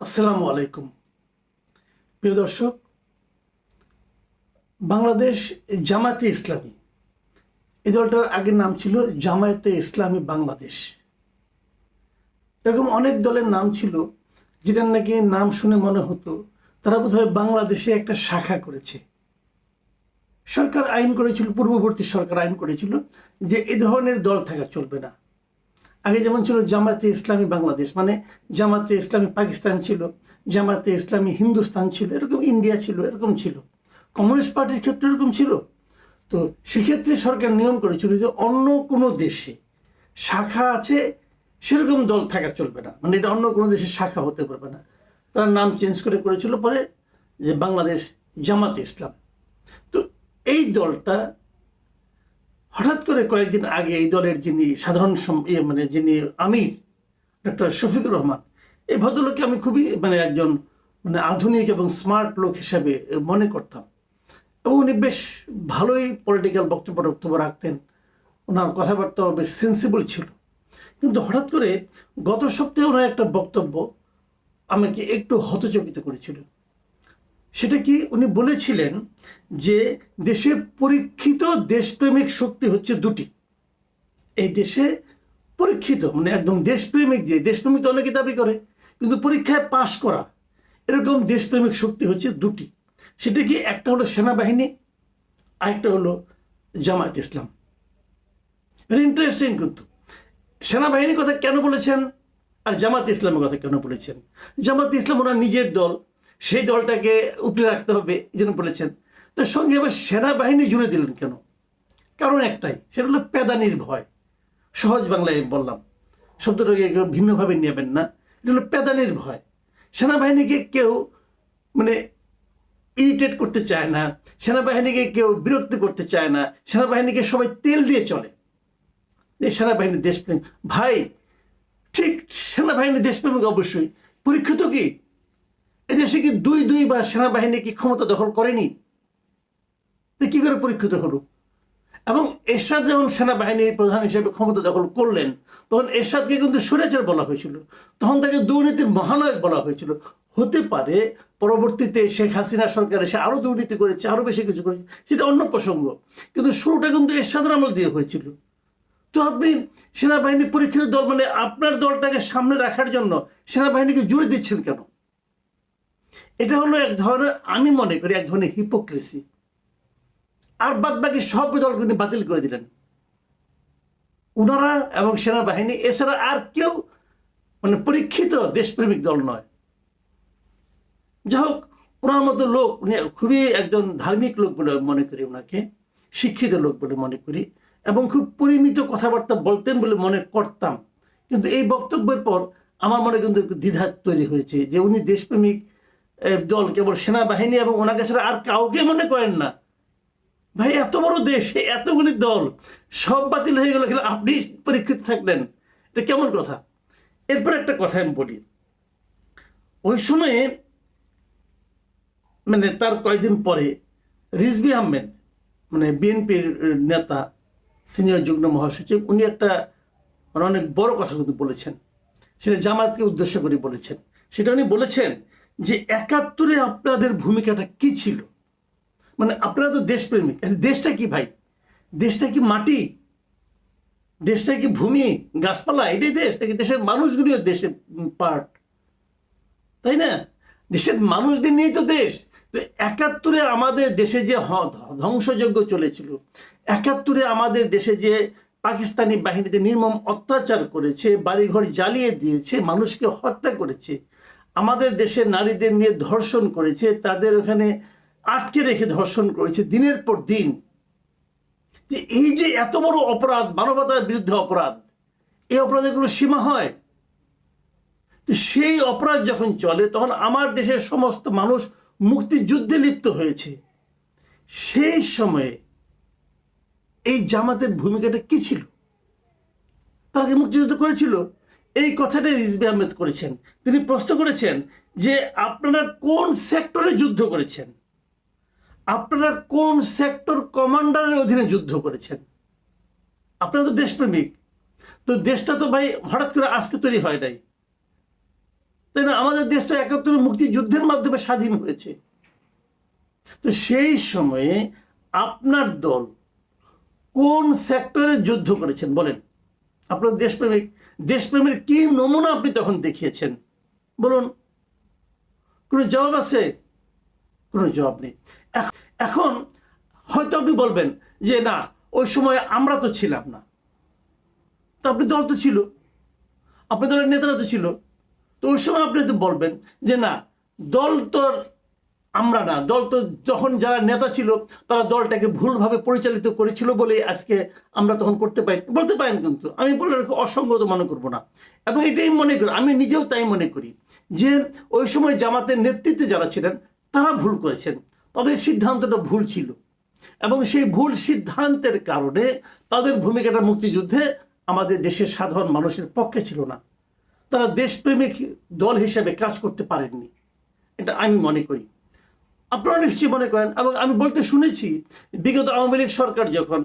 আসসালামু আলাইকুম। প্রিয় দর্শক, বাংলাদেশ জামায়াতে ইসলামী, এই দলটার আগের নাম ছিল জামায়াতে ইসলামী বাংলাদেশ। এরকম অনেক দলের নাম ছিল, যেটার নাকি নাম শুনে মনে হতো তারা বোধহয় বাংলাদেশে একটা শাখা করেছে। সরকার আইন করেছিল, পূর্ববর্তী সরকার আইন করেছিল যে এ ধরনের দল থাকা চলবে না। আগে যেমন ছিল জামাতে ইসলামী বাংলাদেশ মানে জামাতে ইসলামী পাকিস্তান ছিল, জামাতে ইসলামী হিন্দুস্তান ছিল, এরকম ইন্ডিয়া ছিল, এরকম ছিল। কমিউনিস্ট পার্টির ক্ষেত্রে এরকম ছিল। তো সেক্ষেত্রে সরকার নিয়ম করেছিল যে অন্য কোনো দেশে শাখা আছে, সেরকম দল থাকা চলবে না। মানে এটা অন্য কোনো দেশে শাখা হতে পারবে না। তার নাম চেঞ্জ করে করেছিল পরে যে বাংলাদেশ জামাতে ইসলাম। তো এই দলটা হঠাৎ করে কয়েকদিন আগে এই দলের যিনি সাধারণ মানে যিনি আমির, ডক্টর শফিকুর রহমান, এই ভদ্রলোককে আমি খুবই মানে একজন মানে আধুনিক এবং স্মার্ট লোক হিসাবে মনে করতাম। এবং উনি বেশ ভালোই পলিটিক্যাল বক্তব্য টক্তব্য রাখতেন। ওনার কথাবার্তাও বেশ সেন্সিবল ছিল। কিন্তু হঠাৎ করে গত সপ্তাহে ওনার একটা বক্তব্য আমাকে একটু হতচকিত করেছিল। সেটা কি উনি বলেছিলেন যে দেশে পরীক্ষিত দেশপ্রেমিক শক্তি হচ্ছে দুটি। এই দেশে পরীক্ষিত মানে একদম দেশপ্রেমিক যে, দেশপ্রেমিক তো অনেকে দাবি করে, কিন্তু পরীক্ষায় পাশ করা, এরকম দেশপ্রেমিক শক্তি হচ্ছে দুটি। সেটা কি একটা হলো সেনাবাহিনী, আরেকটা হলো জামায়াত ইসলাম। ইন্টারেস্টিং কিন্তু। সেনাবাহিনীর কথা কেন বলেছেন আর জামাত ইসলামের কথা কেন বলেছেন? জামাত ইসলাম ওনার নিজের দল সেই দলটাকে উপরে রাখতে হবে, এই জন্য বলেছেন। তার সঙ্গে আবার সেনাবাহিনী জুড়ে দিলেন কেন? কারণ একটাই, সেটা হলো পেদানির ভয়। সহজ বাংলায় বললাম, শব্দটাকে ভিন্নভাবে নেবেন না, এটা হলো পেদানির ভয়। সেনাবাহিনীকে কেউ মানে ইরিটেট করতে চায় না, সেনাবাহিনীকে কেউ বিরক্ত করতে চায় না, সেনাবাহিনীকে সবাই তেল দিয়ে চলে। এই সেনাবাহিনী দেশপ্রেম ভাই, ঠিক সেনাবাহিনী দেশপ্রেমিক অবশ্যই, পরীক্ষিত কি? এদেশে কি দুই দুইবার সেনাবাহিনী কি ক্ষমতা দখল করেনি? কি করে পরীক্ষিত হলো? এবং এরশাদ যখন সেনাবাহিনীর প্রধান হিসেবে ক্ষমতা দখল করলেন, তখন এরশাদকে কিন্তু সুরেচার বলা হয়েছিল। তখন তাকে দুর্নীতির মহানায়ক বলা হয়েছিল। হতে পারে পরবর্তীতে শেখ হাসিনা সরকার এসে আরও দুর্নীতি করেছে, আরও বেশি কিছু করেছে, সেটা অন্য প্রসঙ্গ। কিন্তু শুরুটা কিন্তু এরশাদের আমল দিয়ে হয়েছিল। তো আপনি সেনাবাহিনী পরীক্ষিত দল মানে আপনার দলটাকে সামনে রাখার জন্য সেনাবাহিনীকে জুড়ে দিচ্ছেন কেন? এটা হলো এক ধরনের, আমি মনে করি এক ধরনের হিপোক্রেসি আর বাদ বাকি সব দলগুলি বাতিল করে দিলেন। উনারা এবং সেনাবাহিনী, এছাড়া আর কেউ মানে পরীক্ষিত দেশপ্রেমিক দল নয়। যাই হোক ওনার মতো লোক, উনি খুবই একজন ধার্মিক লোক বলে মনে করি ওনাকে শিক্ষিত লোক বলে মনে করি, এবং খুব পরিমিত কথাবার্তা বলতেন বলে মনে করতাম। কিন্তু এই বক্তব্যের পর আমার মনে কিন্তু দ্বিধা তৈরি হয়েছে যে উনি দেশপ্রেমিক দল কেবল সেনাবাহিনী এবং ওনাকে ছাড়া আর কাউকে মনে করেন না। ভাই, এত বড় দেশ এতগুলি দল, সব বাতিল হয়ে গেল, কিন্তু আপনি পরীক্ষিত থাকলেন। এটা কেমন কথা? এরপর একটা কথা আমি বলি। ওই সময়ে মানে তার কয়েকদিন পরে, রিজভি আহমেদ মানে বিএনপির নেতা, সিনিয়র যুগ্ম মহাসচিব, উনি একটা মানে অনেক বড় কথা কিন্তু বলেছেন। সেটা জামাতকে উদ্দেশ্য করে বলেছেন। সেটা উনি বলেছেন যে একাত্তরে আপনাদের ভূমিকাটা কি ছিল? মানে আপনারা তো দেশপ্রেমিক। দেশটা কি ভাই? দেশটা কি মাটি? দেশটা কি ভূমি? গাছপালা? এটাই দেশ। নাকি দেশের মানুষগুলিও দেশের পার্ট তাই না? দেশের মানুষদের নিয়েই তো দেশ। তো একাত্তরে আমাদের দেশে যে ধ্বংসযজ্ঞ চলেছিল, একাত্তরে আমাদের দেশে যে পাকিস্তানি বাহিনীতে নির্মম অত্যাচার করেছে, বাড়িঘর জ্বালিয়ে দিয়েছে, মানুষকে হত্যা করেছে আমাদের দেশের নারীদের নিয়ে ধর্ষণ করেছে, তাদের ওখানে আটকে রেখে ধর্ষণ করেছে দিনের পর দিন। যে এই যে এত বড় অপরাধ, মানবতার বিরুদ্ধে অপরাধ, এই অপরাধের কোনো সীমা হয়? সেই অপরাধ যখন চলে, তখন আমার দেশের সমস্ত মানুষ মুক্তিযুদ্ধে লিপ্ত হয়েছে। সেই সময়ে এই জামাতের ভূমিকাটা কি ছিল? তারা কি মুক্তিযুদ্ধ করেছিল? এই কথাটা রিজবি আহমেদ করেছেন। তিনি প্রশ্ন করেছেন যে আপনারা কোন সেক্টরে যুদ্ধ করেছেন? আপনারা কোন সেক্টর কমান্ডারের অধীনে যুদ্ধ করেছেন? আপনারা তো দেশপ্রেমিক। তো দেশটা তো ভাই হঠাৎ করে আজকে তৈরি হয় নাই। তাই না? আমাদের দেশটা একাত্তর মুক্তিযুদ্ধের মাধ্যমে স্বাধীন হয়েছে। তো সেই সময়ে আপনার দল কোন সেক্টরে যুদ্ধ করেছেন? বলেন। আপনার দেশপ্রেমিক, দেশপ্রেমের কি নমুনা আপনি তখন দেখিয়েছেন? বলুন। কোনো জবাব আছে? কোনো জবাব নেই। এখন হয়তো আপনি বলবেন যে, না, ওই সময় আমরা তো ছিলাম না। তো আপনি দল তো ছিল। আপনার দলের নেতারা তো ছিল। তো ওই সময় আপনি তো বলবেন যে, না, দল তো আর আমরা না দল তো যখন যারা নেতা ছিল, তারা দলটাকে ভুলভাবে পরিচালিত করেছিল বলে আজকে আমরা তখন করতে পারি বলতে পারেন কিন্তু, আমি বলে অসঙ্গত মনে করব না। এবং এটাই মনে করি, আমি নিজেও তাই মনে করি যে ওই সময় জামাতের নেতৃত্বে যারা ছিলেন, তারা ভুল করেছেন। তাদের সিদ্ধান্তটা ভুল ছিল। এবং সেই ভুল সিদ্ধান্তের কারণে তাদের ভূমিকাটা মুক্তিযুদ্ধে আমাদের দেশের সাধারণ মানুষের পক্ষে ছিল না। তারা দেশপ্রেমিক দল হিসেবে কাজ করতে পারেননি। এটা আমি মনে করি। আপনারা নিশ্চয়ই মনে করেন, এবং আমি বলতে শুনেছি, বিগত আওয়ামী লীগ সরকার যখন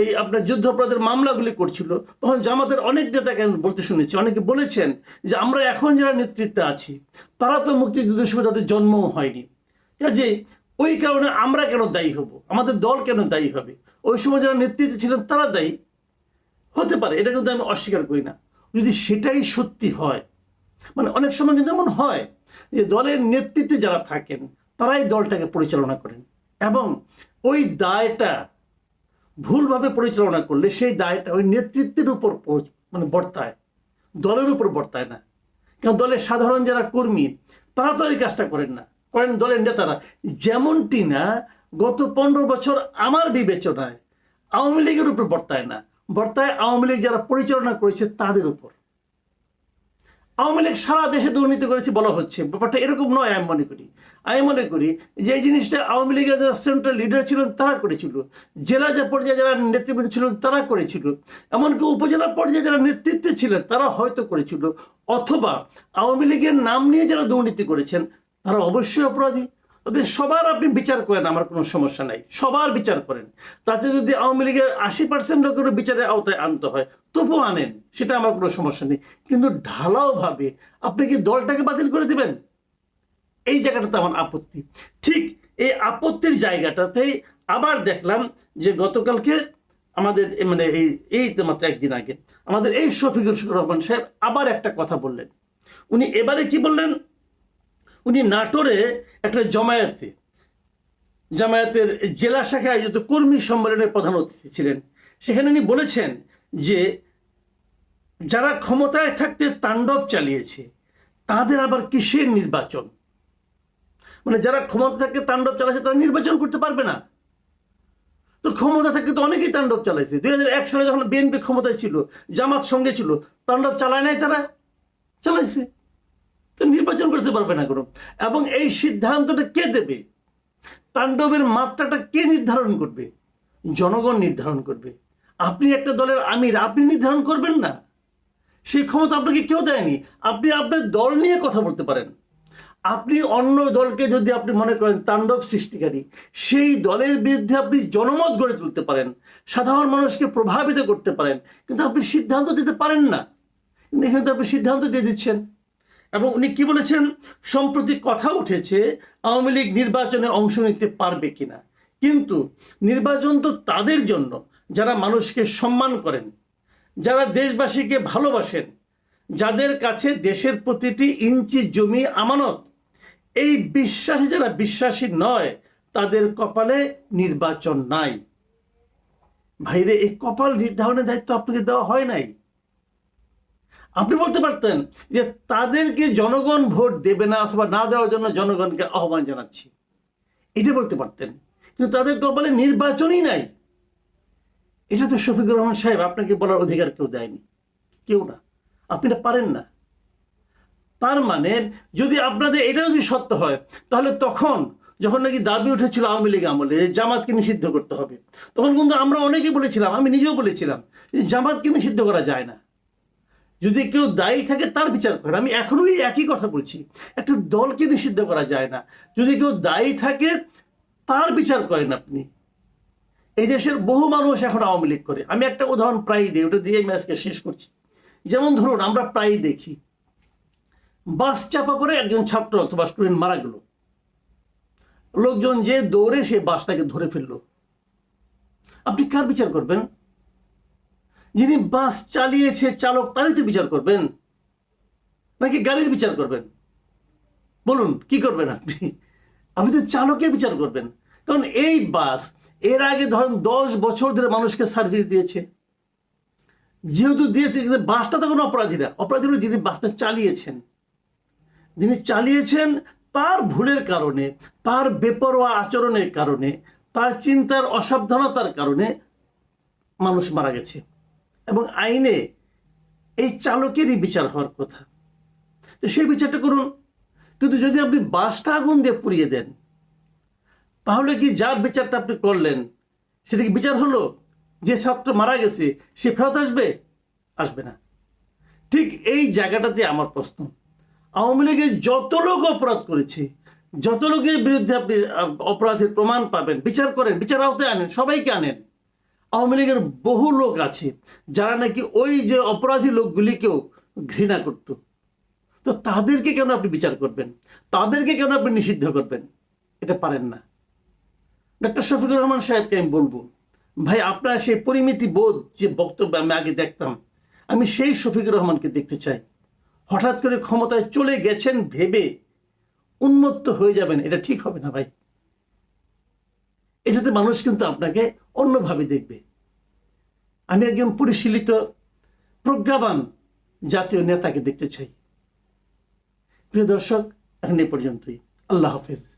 এই আপনার যুদ্ধাপরাধের মামলাগুলি করছিল, তখন জামাতের অনেক নেতাকে আমি বলতে শুনেছি, অনেকে বলেছেন যে আমরা এখন যারা নেতৃত্বে আছি, তারা তো মুক্তিযুদ্ধের সময় তাদের জন্মও হয়নি। কাজে ওই কারণে আমরা কেন দায়ী হব? আমাদের দল কেন দায়ী হবে? ওই সময় যারা নেতৃত্বে ছিলেন, তারা দায়ী? হতে পারে, এটা কিন্তু আমি অস্বীকার করি না। যদি সেটাই সত্যি হয় মানে অনেক সময় কিন্তু এমন হয় যে দলের নেতৃত্বে যারা থাকেন তারাই দলটাকে পরিচালনা করেন। এবং ওই দায়টা ভুলভাবে পরিচালনা করলে সেই দায়টা ওই নেতৃত্বের উপর মানে বর্তায়। দলের উপর বর্তায় না। কারণ দলের সাধারণ যারা কর্মী, তারা তো এই কাজটা করেন না। করেন দলের নেতারা। যেমনটি না, গত পনেরো বছর আমার বিবেচনায় আওয়ামী লীগের উপর বর্তায় না। বর্তায় আওয়ামী লীগ যারা পরিচালনা করেছে তাদের উপর। আওয়ামী লীগ সারা দেশে দুর্নীতি করেছে বলা হচ্ছে। ব্যাপারটা এরকম নয় আমি মনে করি। আমি মনে করি যে জিনিসটা আওয়ামী লীগের যারা সেন্ট্রাল লিডার ছিলেন তারা করেছিল। জেলা যে পর্যায়ে যারা নেতৃবৃন্দ ছিলেন তারা করেছিল। এমনকি উপজেলা পর্যায়ে যারা নেতৃত্বে ছিলেন তারা হয়তো করেছিল। অথবা আওয়ামী লীগের নাম নিয়ে যারা দুর্নীতি করেছেন তারা অবশ্যই অপরাধী। তাদের সবার আপনি বিচার করেন, আমার কোনো সমস্যা নাই। সবার বিচার করেন। তাতে যদি আওয়ামী লীগের আশি পার্সেন্ট লোকের বিচারের আওতায় আনতে হয়, তবুও আনেন, সেটা আমার কোনো সমস্যা নেই। কিন্তু ঢালাওভাবে আপনি কি দলটাকে বাতিল করে দিবেন? এই জায়গাটাতে আমার আপত্তি। ঠিক এই আপত্তির জায়গাটাতেই আবার দেখলাম যে গতকালকে আমাদের মানে এই এই তো মাত্র একদিন আগে, আমাদের এই শফিকুর রহমান সাহেব আবার একটা কথা বললেন। উনি এবারে কি বললেন? উনি নাটোরে একটা জমায়েতে, জামায়াতের জেলা শাখায় আয়োজিত কর্মী সম্মেলনের প্রধান অতিথি ছিলেন। সেখানে উনি বলেছেন যে, যারা ক্ষমতায় থাকতে তাণ্ডব চালিয়েছে, তাদের আবার কিসের নির্বাচন? মানে যারা ক্ষমতা থাকে তাণ্ডব চালাচ্ছে, তারা নির্বাচন করতে পারবে না। তো ক্ষমতা থেকে তো অনেকেই তাণ্ডব চালাইছে। দুই হাজার এক সালে যখন বিএনপি ক্ষমতায় ছিল, জামাত সঙ্গে ছিল, তাণ্ডব চালায় নাই তারা? চালাইছে। তো নির্বাচন করতে পারবে না কোনো। এবং এই সিদ্ধান্তটা কে দেবে? তাণ্ডবের মাত্রাটা কে নির্ধারণ করবে? জনগণ নির্ধারণ করবে। আপনি একটা দলের আমির, আপনি নির্ধারণ করবেন না। সেই ক্ষমতা আপনাকে কেউ দেয়নি। আপনি আপনার দল নিয়ে কথা বলতে পারেন। আপনি অন্য দলকে যদি আপনি মনে করেন তাণ্ডব সৃষ্টিকারী, সেই দলের বিরুদ্ধে আপনি জনমত গড়ে তুলতে পারেন, সাধারণ মানুষকে প্রভাবিত করতে পারেন, কিন্তু আপনি সিদ্ধান্ত দিতে পারেন না। কিন্তু এখানে তো আপনি সিদ্ধান্ত দিয়ে দিচ্ছেন। এবং উনি কি বলেছেন? সম্প্রতি কথা উঠেছে আওয়ামী লীগ নির্বাচনে অংশ নিতে পারবে কিনা। কিন্তু নির্বাচন তো তাদের জন্য, যারা মানুষকে সম্মান করেন, যারা দেশবাসীকে ভালোবাসেন, যাদের কাছে দেশের প্রতিটি ইঞ্চি জমি আমানত, এই বিশ্বাসী যারা বিশ্বাসী নয়, তাদের কপালে নির্বাচন নাই। ভাইরে, এই কপাল নির্ধারণের দায়িত্ব আপনাকে দেওয়া হয় নাই? আপনি বলতে পারতেন যে তাদেরকে জনগণ ভোট দেবে না অথবা না দেওয়ার জন্য জনগণকে আহ্বান জানাচ্ছি। এটা বলতে পারতেন, কিন্তু তাদের কপালে নির্বাচনই নাই। এটা তো শফিকুর রহমান সাহেব আপনাকে বলার অধিকার কেউ দেয়নি। কেউ না। আপনি এটা পারেন না। তার মানে যদি আপনাদের এটা যদি সত্য হয়, তাহলে তখন যখন নাকি দাবি উঠেছিল আওয়ামী লীগ আমলে জামাতকে নিষিদ্ধ করতে হবে, তখন কিন্তু আমরা অনেকেই বলেছিলাম, আমি নিজেও বলেছিলাম যে জামাতকে নিষিদ্ধ করা যায় না। যদি কেউ দায়ী থাকে, তার বিচার করেন। আমি এখনও এই একই কথা বলছি। একটা দলকে নিষিদ্ধ করা যায় না। যদি কেউ দায়ী থাকে, তার বিচার করেন আপনি। এই দেশের বহু মানুষ এখন আওয়ামী লীগ করে। আমি একটা উদাহরণ প্রায়ই দিই, ওটা দিয়ে আমি আজকে শেষ করছি। যেমন ধরুন, আমরা প্রায়ই দেখি, বাস চাপা পড়ে একজন ছাত্র অথবা স্টুডেন্ট মারা গেল। লোকজন যে দৌড়ে সে বাসটাকে ধরে ফেলল। আপনি কার বিচার করবেন? যিনি বাস চালিয়েছে চালক, তারই তো বিচার করবেন। নাকি গাড়ির বিচার করবেন? বলুন, কি করবেন আপনি? আপনি তো চালকের বিচার করবেন। কারণ এই বাস, এর আগে ধরেন দশ বছর ধরে মানুষকে সার্ভিস দিয়েছে। যেহেতু দিয়েছে বাসটা তো কোনো অপরাধী না। অপরাধী হলো যিনি বাসটা চালিয়েছেন। যিনি চালিয়েছেন, তার ভুলের কারণে, তার বেপরোয়া আচরণের কারণে, তার চিন্তার অসাবধানতার কারণে মানুষ মারা গেছে। এবং আইনে এই চালকেরই বিচার হওয়ার কথা। তো সেই বিচারটা করুন। কিন্তু যদি আপনি বাসটা আগুন দিয়ে পুড়িয়ে দেন, তাহলে কি যার বিচারটা আপনি করলেন, সেটা কি বিচার হলো? যে ছাত্র মারা গেছে, সে ফেরত আসবে? আসবে না। ঠিক এই জায়গাটাতে আমার প্রশ্ন। আওয়ামী লীগের যত লোক অপরাধ করেছে, যত লোকের বিরুদ্ধে আপনি অপরাধের প্রমাণ পাবেন, বিচার করেন, বিচার আওতায় আনেন, সবাইকে আনেন আওয়ামী লীগের বহু লোক আছে যারা নাকি ওই যে অপরাধী লোকগুলিকেও ঘৃণা করত। তো তাদেরকে কেন আপনি বিচার করবেন? তাদেরকে কেন আপনি নিষিদ্ধ করবেন? এটা পারেন না। ডক্টর শফিকুর রহমান সাহেবকে আমি বলব, ভাই, আপনার সেই পরিমিতি বোধ যে বক্তব্য আমি আগে দেখতাম, আমি সেই শফিকুর রহমানকে দেখতে চাই। হঠাৎ করে ক্ষমতায় চলে গেছেন ভেবে উন্মত্ত হয়ে যাবেন, এটা ঠিক হবে না ভাই। এটাতে মানুষ কিন্তু আপনাকে অন্যভাবে দেখবে। আমি একজন পরিশীলিত, প্রজ্ঞাবান জাতীয় নেতাকে দেখতে চাই। প্রিয় দর্শক, এখন এ পর্যন্তই। আল্লাহ হাফেজ।